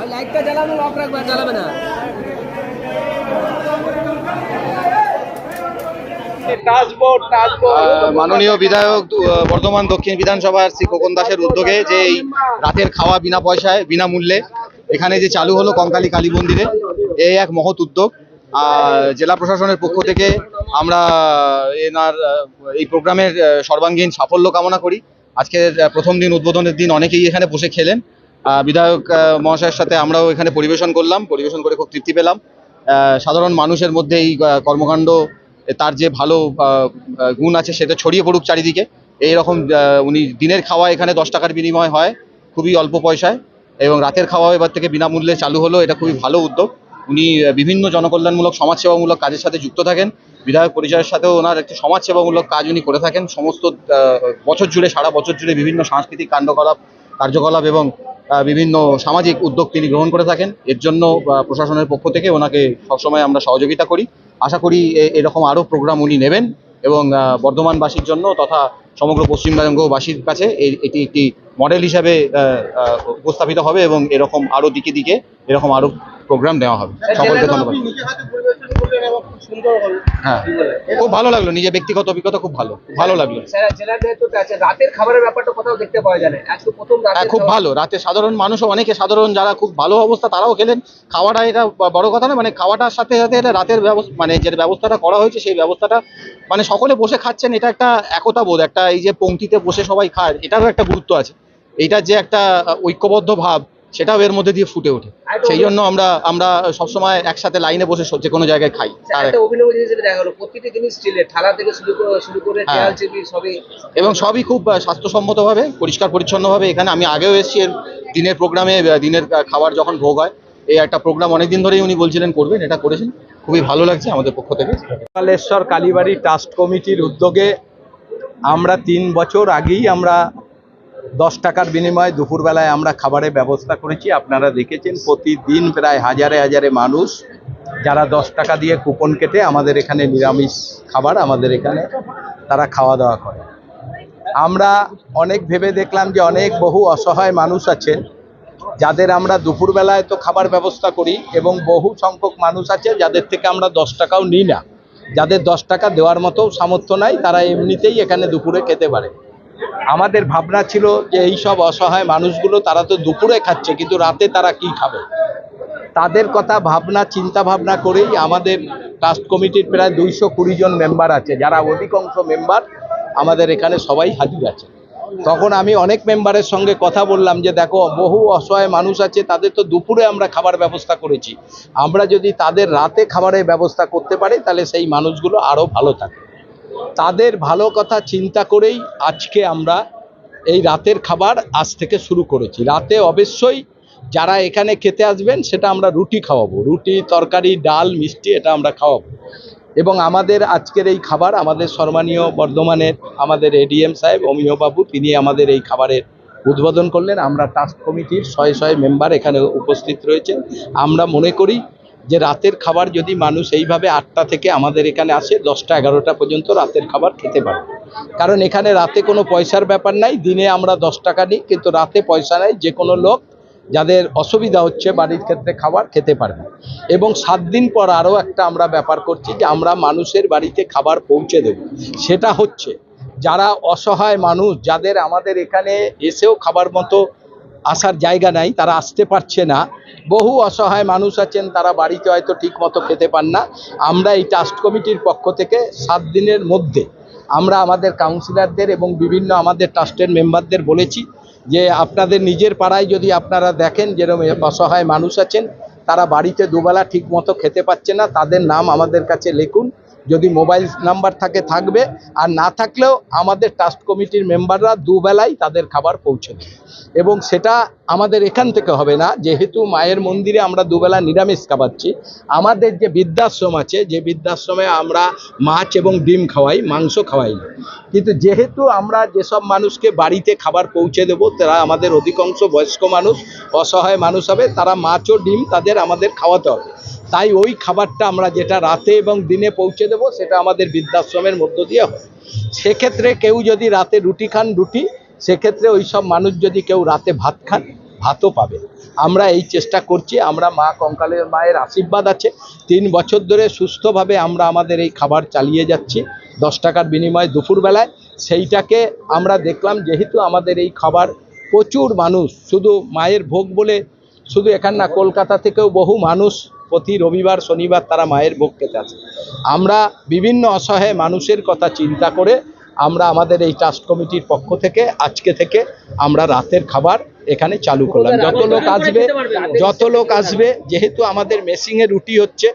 আর লাইটটা জ্বালানো লক রাখবে জ্বালাবে না। আহ, মাননীয় বিধায়ক বর্ধমান দক্ষিণ বিধানসভার শ্রী খোকন দাসের উদ্যোগে যে এই রাতের খাওয়া বিনা পয়সায় বিনামূল্যে এখানে যে চালু হলো কঙ্কালী কালী মন্দিরে এই এক মহৎ উদ্যোগ। জেলা প্রশাসনের পক্ষ থেকে আমরা এনার, এই প্রোগ্রামের সর্বাঙ্গীন সাফল্য কামনা করি। আজকের প্রথম দিন, উদ্বোধনের দিন অনেকেই এখানে বসে খেলেন। বিধায়ক মহাশয়ের সাথে আমরাও এখানে পরিবেশন করলাম, পরিবেশন করে খুব তৃপ্তি পেলাম। সাধারণ মানুষের মধ্যে এই কর্মকাণ্ড, তার যে ভালো গুণ আছে সেটা ছড়িয়ে পড়ুক চারিদিকে। এই রকম উনি দিনের খাওয়া এখানে দশ টাকার বিনিময় হয়, খুবই অল্প পয়সায়। এবং রাতের খাওয়া এবার থেকে বিনামূল্যে চালু হলো, এটা খুবই ভালো উদ্যোগ। উনি বিভিন্ন জনকল্যাণমূলক, সমাজসেবামূলক কাজের সাথে যুক্ত থাকেন। বিধায়ক পরিচয়ের সাথেও ওনার একটি সমাজসেবামূলক কাজ উনি করে থাকেন। সমস্ত বছর জুড়ে, সারা বছর জুড়ে বিভিন্ন সাংস্কৃতিক কাণ্ডকলাপ, কার্যকলাপ এবং বিভিন্ন সামাজিক উদ্যোগ তিনি গ্রহণ করে থাকেন। এর জন্য প্রশাসনের পক্ষ থেকে ওনাকে সবসময় আমরা সহযোগিতা করি। আশা করি এরকম আরও প্রোগ্রাম উনি নেবেন এবং বর্ধমানবাসীর জন্য তথা সমগ্র পশ্চিমবঙ্গবাসীর কাছে এটি একটি মডেল হিসাবে উপস্থাপিত হবে এবং এরকম আরও দিকে দিকে, এরকম আরও প্রোগ্রাম নেওয়া হবে। সকলকে ধন্যবাদ। হ্যাঁ খুব ভালো লাগল নিজের ব্যক্তিগত অভিজ্ঞতা খুব ভালো ভালো লাগল। জেলার দায়িত্বতে আছে রাতের খাবারের ব্যাপারটা কোথাও দেখতে পাওয়া যায় না। আজকে প্রথম হ্যাঁ খুব ভালো রাতে সাধারণ মানুষও অনেকে সাধারণ যারা খুব ভালো অবস্থা তারাও খেলেন। খাওয়াটা এটা বড় কথা না মানে খাওয়াটার সাথে সাথে এটা রাতের ব্যবস্থা মানে যে ব্যবস্থাটা করা হয়েছে সেই ব্যবস্থাটা মানে সকলে বসে খাচ্ছেন এটা একটা একতা বোধ একটা এই যে পংক্তিতে বসে সবাই খায় এটারও একটা গুরুত্ব আছে। এইটার যে একটা ঐক্যবদ্ধ ভাব সেটাও এর মধ্যে দিয়ে ফুটে ওঠে। সেই জন্য আমরা আমরা সবসময় একসাথে লাইনে বসে যে কোনো জায়গায় খাই। করে হ্যাঁ। তেল চিপি সবই এবং সবই খুব স্বাস্থ্যসম্মতভাবে পরিষ্কার পরিচ্ছন্নভাবে এখানে আমি আগেও এসেছি দিনের প্রোগ্রামে দিনের খাবার যখন ভোগ হয় এই একটা প্রোগ্রাম অনেকদিন ধরেই উনি বলছিলেন করবেন এটা করেছেন। খুবই ভালো লাগছে আমাদের পক্ষ থেকে। কালেশ্বর কালীবাড়ি ট্রাস্ট কমিটির উদ্যোগে আমরা তিন বছর আগেই আমরা দশ টাকার বিনিময়ে দুপুরবেলায় আমরা খাবারের ব্যবস্থা করেছি। আপনারা দেখেছেন প্রতিদিন প্রায় হাজারে হাজারে মানুষ যারা দশ টাকা দিয়ে কুপন কেটে আমাদের এখানে নিরামিষ খাবার আমাদের এখানে তারা খাওয়া দাওয়া করে। আমরা অনেক ভেবে দেখলাম যে অনেক বহু অসহায় মানুষ আছেন, যাদের আমরা দুপুরবেলায় তো খাবার ব্যবস্থা করি এবং বহু সংখ্যক মানুষ আছে যাদের থেকে আমরা দশ টাকাও নিই না। যাদের দশ টাকা দেওয়ার মতো সামর্থ্য নাই, তারা এমনিতেই এখানে দুপুরে খেতে পারে। আমাদের ভাবনা ছিল যে এই সব অসহায় মানুষগুলো তারা তো দুপুরে খাচ্ছে, কিন্তু রাতে তারা কি খাবে? তাদের কথা ভাবনা, চিন্তা ভাবনা করেই আমাদের ট্রাস্ট কমিটির প্রায় দুইশো কুড়ি জন মেম্বার আছে। যারা অধিকাংশ মেম্বার আমাদের এখানে সবাই হাজির আছে। তখন আমি অনেক মেম্বারের সঙ্গে কথা বললাম যে, দেখো, বহু অসহায় মানুষ আছে, তাদের তো দুপুরে আমরা খাবার ব্যবস্থা করেছি। আমরা যদি তাদের রাতে খাবারের ব্যবস্থা করতে পারি, তাহলে সেই মানুষগুলো আরও ভালো থাকে তাদের ভালো কথা চিন্তা করেই আজকে আমরা এই রাতের খাবার আজ থেকে শুরু করেছি। রাতে অবশ্যই যারা এখানে খেতে আসবেন, সেটা আমরা রুটি খাওয়াবো। রুটি, তরকারি, ডাল, মিষ্টি, এটা আমরা খাওয়াবো। এবং আমাদের আজকের এই খাবার আমাদের সম্মানীয় বর্ধমানের আমাদের এডিএম সাহেব অমিয়বাবু তিনি আমাদের এই খাবারের উদ্বোধন করলেন। আমরা ট্রাস্ট কমিটির শয়ে শয়ে মেম্বার এখানে উপস্থিত রয়েছেন। আমরা মনে করি যে রাতের খাবার যদি মানুষ এইভাবে আটটা থেকে আমাদের এখানে আসে, দশটা, এগারোটা পর্যন্ত রাতের খাবার খেতে পারে। কারণ এখানে রাতে কোনো পয়সার ব্যাপার নাই, দিনে আমরা দশ টাকা নিই, কিন্তু রাতে পয়সা নাই, যে কোনো লোক যাদের অসুবিধা হচ্ছে বাড়ির ক্ষেত্রে খাবার খেতে পারবে। এবং সাত দিন পর আরও একটা আমরা ব্যাপার করছি যে আমরা মানুষের বাড়িতে খাবার পৌঁছে দেব। সেটা হচ্ছে, যারা অসহায় মানুষ, যাদের আমাদের এখানে এসেও খাবার মতো আসার জায়গা নাই, তারা আসতে পারছে না। বহু অসহায় মানুষ আছেন, তারা বাড়িতে হয়তো ঠিক মতো খেতে পান না। আমরা এই ট্রাস্ট কমিটির পক্ষ থেকে সাত দিনের মধ্যে আমরা আমাদের কাউন্সিলরদের এবং বিভিন্ন আমাদের ট্রাস্টের মেম্বারদের বলেছি যে আপনাদের নিজের পাড়ায় যদি আপনারা দেখেন যেরকম অসহায় মানুষ আছেন, তারা বাড়িতে দুবেলা ঠিক মতো খেতে পাচ্ছে না, তাদের নাম আমাদের কাছে লিখুন। যদি মোবাইল নাম্বার থাকে, থাকবে। আর না থাকলেও আমাদের ট্রাস্ট কমিটির মেম্বাররা দুবেলাই তাদের খাবার পৌঁছে দেবে। এবং সেটা আমাদের এখান থেকে হবে না। যেহেতু মায়ের মন্দিরে আমরা দুবেলা নিরামিষ খাওয়াচ্ছি আমাদের যে বৃদ্ধাশ্রম আছে, যে বৃদ্ধাশ্রমে আমরা মাছ এবং ডিম খাওয়াই, মাংস খাওয়াই কিন্তু যেহেতু আমরা যেসব মানুষকে বাড়িতে খাবার পৌঁছে দেবো, তারা আমাদের অধিকাংশ বয়স্ক মানুষ, অসহায় মানুষ হবে, তারা মাছ ও ডিম তাদের আমাদের খাওয়াতে হবে। তাই ওই খাবারটা আমরা যেটা রাতে এবং দিনে পৌঁছে দেবো, সেটা আমাদের বৃদ্ধাশ্রমের মধ্য দিয়ে হয়। সেক্ষেত্রে কেউ যদি রাতে রুটি খান রুটি, সেক্ষেত্রে ওই সব মানুষ যদি কেউ রাতে ভাত খান, ভাতও পাবে। আমরা এই চেষ্টা করছি, আমরা মা কঙ্কালের মায়ের আশীর্বাদ আছে। তিন বছর ধরে সুস্থভাবে আমরা আমাদের এই খাবার চালিয়ে যাচ্ছি, দশ টাকার বিনিময়ে দুপুরবেলায়। সেইটাকে আমরা দেখলাম, যেহেতু আমাদের এই খাবার প্রচুর মানুষ, শুধু মায়ের ভোগ বলে, শুধু এখান না, কলকাতা থেকেও বহু মানুষ প্রতি রবিবার শনিবার তারা মায়ের ভোগ খেতে আসে। আমরা বিভিন্ন অসহায় মানুষের কথা চিন্তা করে আমরা আমাদের এই ট্রাস্ট কমিটির পক্ষ থেকে আজকে থেকে আমরা রাতের খাবার এখানে চালু করলাম। যত লোক আসবে যত লোক আসবে যেহেতু আমাদের মেশিংয়ে রুটি হচ্ছে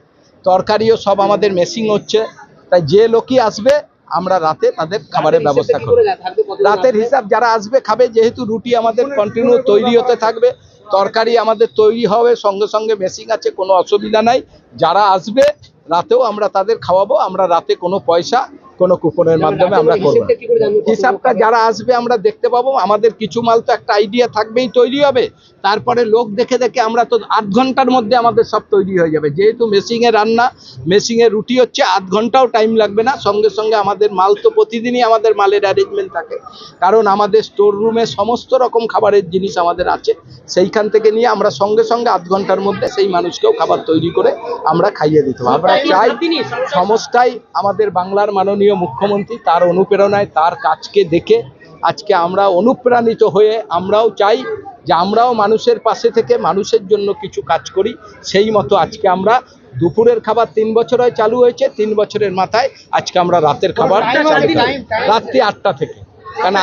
তরকারিও সব আমাদের মেশিং হচ্ছে তাই যে লোকই আসবে আমরা রাতে তাদের খাবারের ব্যবস্থা করব। রাতের হিসাব যারা আসবে খাবে যেহেতু রুটি আমাদের কন্টিনিউ তৈরি হতে থাকবে। তরকারি আমাদের তৈরি হবে, সঙ্গে সঙ্গে মেশিন আছে, কোনো অসুবিধা নাই। যারা আসবে, রাতেও আমরা তাদের খাওয়াবো, আমরা রাতে কোনো পয়সা কোনো কুপনের মাধ্যমে আমরা করব। হিসাবটা যারা আসবে আমরা দেখতে পাবো। আমাদের কিছু মাল তো একটা আইডিয়া থাকবেই তৈরি হবে। তারপরে লোক দেখে দেখে আমরা তো আধ ঘণ্টার মধ্যে আমাদের সব তৈরি হয়ে যাবে। যেহেতু মেশিংয়ে রান্না মেশিংয়ে রুটি হচ্ছে আধ ঘন্টাও টাইম লাগবে না। সঙ্গে সঙ্গে আমাদের মাল তো প্রতিদিনই আমাদের মালের অ্যারেঞ্জমেন্ট থাকে। কারণ আমাদের স্টোর রুমে সমস্ত রকম খাবারের জিনিস আমাদের আছে। সেইখান থেকে নিয়ে আমরা সঙ্গে সঙ্গে আধ ঘণ্টার মধ্যে সেই মানুষকেও খাবার তৈরি করে আমরা খাইয়ে দিতে আমরা চাই সমস্যাই আমাদের বাংলার মাননীয় মুখ্যমন্ত্রী তার অনুপ্রেরণায় তার কাজকে দেখে আজকে আমরা অনুপ্রাণিত হয়ে আমরাও চাই যে আমরাও মানুষের পাশে থেকে মানুষের জন্য কিছু কাজ করি। সেই মতো আজকে আমরা দুপুরের খাবার তিন বছর হয় চালু হয়েছে তিন বছরের মাথায় আজকে আমরা রাতের খাবার রাত্রি আটটা থেকে। কেন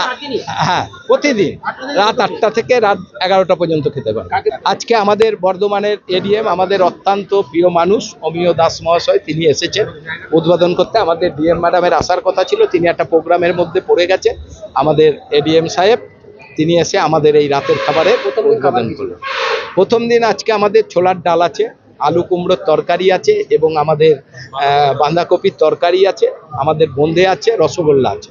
হ্যাঁ প্রতিদিন রাত আটটা থেকে রাত এগারোটা পর্যন্ত খেতে পারে। আজকে আমাদের বর্ধমানের এডিএম আমাদের অত্যন্ত প্রিয় মানুষ অমিয় দাস মহাশয় তিনি এসেছেন উদ্বোধন করতে। আমাদের ডিএম ম্যাডামের আসার কথা ছিল তিনি একটা প্রোগ্রামের মধ্যে পড়ে গেছে আমাদের এডিএম সাহেব তিনি এসে আমাদের এই রাতের খাবারের উদ্বোধন করলেন। প্রথম দিন আজকে আমাদের ছোলার ডাল আছে আলু কুমড়োর তরকারি আছে এবং আমাদের বাঁধাকপির তরকারি আছে আমাদের বোঁদে আছে রসগোল্লা আছে।